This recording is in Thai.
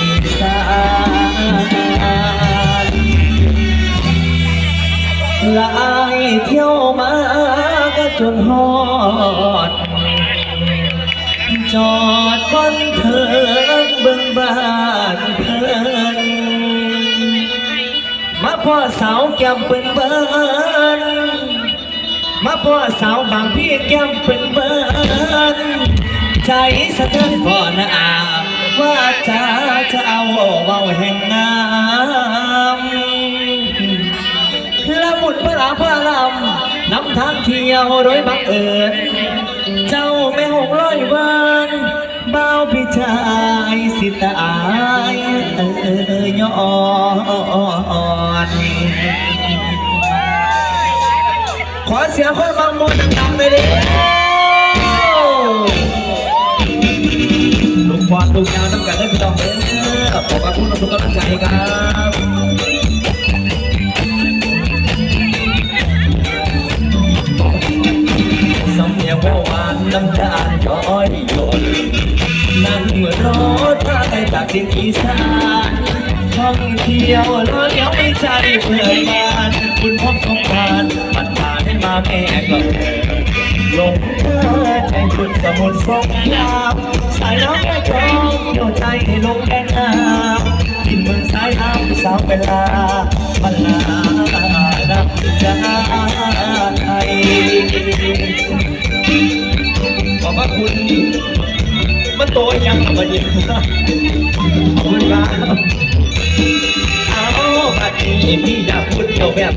อีสานหลายเที่ยวมาก็จนฮอด จอดบนเถิงเบิ่งบ้านเพิ่นมาพ่อสาวแก้มเป็นเบิ้นมาพ่อสาวบางพี่แก้มเป็นเบิ้นใจสะเทือนก่อนนะอา ว่าจะจะเอาเว้าแห่งน้ำละมุดพระราพระลำนำทางเที่ยวโดยบังเอิญเจ้าแม่หกร้อยวันบ่าวพี่ชายสิตายเออย้อนขอเสียงคนบางมนดังๆเลยดิ อลลูกยาวน้ำกันได้พี่น้องเด้อขอบคุณทุกกำลังใจครับสำเนียงว่าวานน้ำตาลย้อยหยดนั่งรถมาไปจากดินอีสานท่องเที่ยวแล้วเดี๋ยวไม่ใจเพื่อนบ้านคุณพบสงการมันพาให้มาแม่ก็ลงเธอใจชุดสมุทรสงคราม เดี่ยวใจให้ลงแก่น้ำกินเมืองสายน้ำสาวเวลามันลานับใจขอบพระคุณมันโตยังมาเย็นขอบคุณครับเอาบัดนี้พี่อยากพูดเกี่ยวแบบ